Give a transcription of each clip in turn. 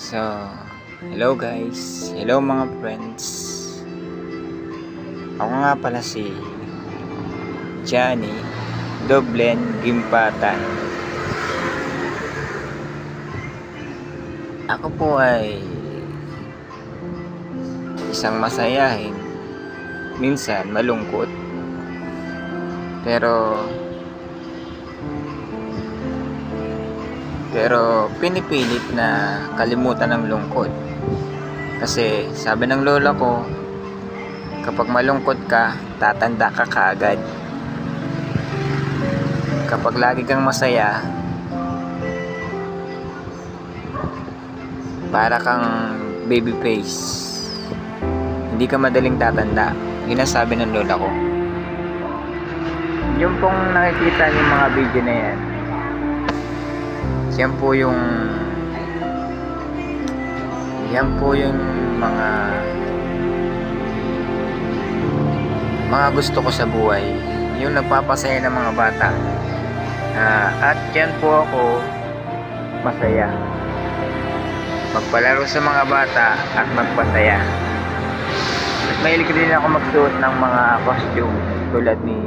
So, hello guys. Hello mga friends. Ako nga pala si Johnny Doblen Gimpatan. Ako po ay isang masayahin, minsan malungkot. Pero pero pinipilit na kalimutan ng lungkot. Kasi sabi ng lola ko, kapag malungkot ka, tatanda ka kaagad. Kapag lagi kang masaya, para kang baby face. Hindi ka madaling tatanda. Yun ang sabi ng lola ko. Yung pong nakikita yung mga video na yan, yan po yung yan po yung mga mga gusto ko sa buhay. Yung nagpapasaya ng mga bata. Ah, at yan po ako masaya. Magpalaro sa mga bata at magpasaya. At mahilig din ako magsuot ng mga costume tulad ni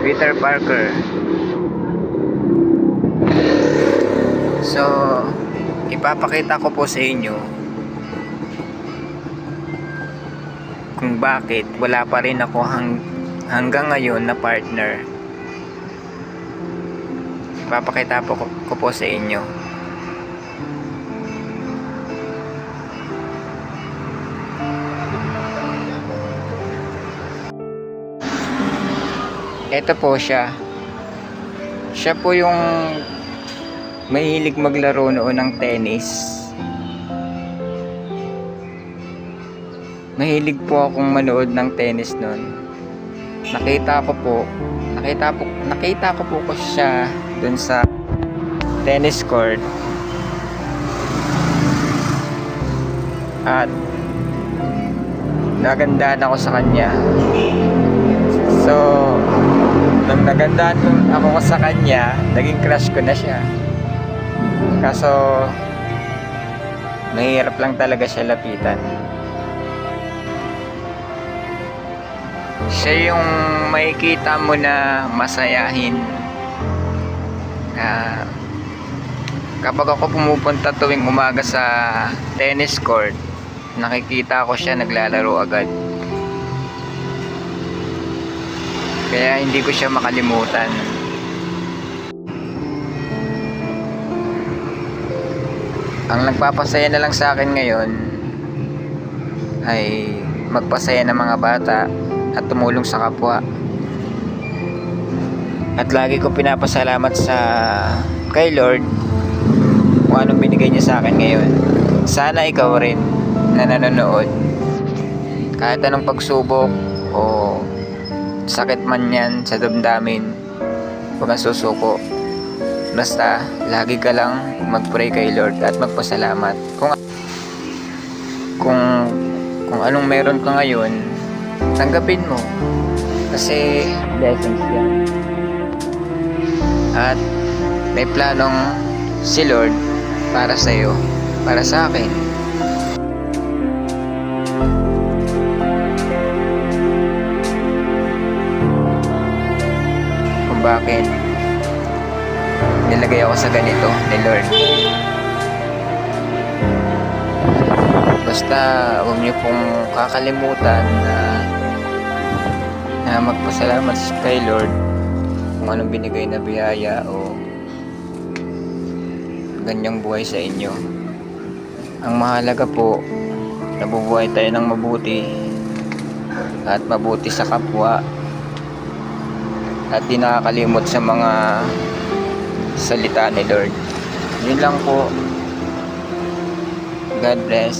Peter Parker So, ipapakita ko po sa inyo kung bakit wala pa rin ako hang, hanggang ngayon na partner. Ipapakita po ko, ko po sa inyo. Ito po siya. Siya po yung mahilig maglaro noon ng tennis. Mahilig po akong manood ng tennis noon. Nakita ko po, nakita po, nakita ko po ko siya dun sa tennis court. At nagandahan ako sa kanya. So, nung nagandahan ako sa kanya, naging crush ko na siya. Kaso, mahirap lang talaga siya lapitan. Siya yung makikita mo na masayahin. Ah, kapag ako pumupunta tuwing umaga sa tennis court, nakikita ko siya naglalaro agad. Kaya hindi ko siya makalimutan. Ang nagpapasaya na lang sa akin ngayon ay magpasaya ng mga bata at tumulong sa kapwa. At lagi ko pinapasalamat sa kay Lord kung anong binigay niya sa akin ngayon. Sana ikaw rin na nanonood kahit anong pagsubok o sakit man yan sa damdamin huwag susuko basta lagi ka lang mag-pray kay Lord at magpasalamat. Kung kung kung anong meron ka ngayon tanggapin mo. Kasi blessings yan. At may planong si Lord para sa iyo para sa akin. Kung bakit nilagay ako sa ganito ni Lord. Basta huwag niyo pong kakalimutan na na magpasalamat kay Lord kung anong binigay na biyaya o ganyang buhay sa inyo. Ang mahalaga po, nabubuhay tayo ng mabuti at mabuti sa kapwa at di nakakalimot sa mga salita ni Lord. Yun lang po. God bless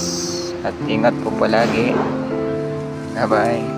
at ingat po palagi. Bye-bye.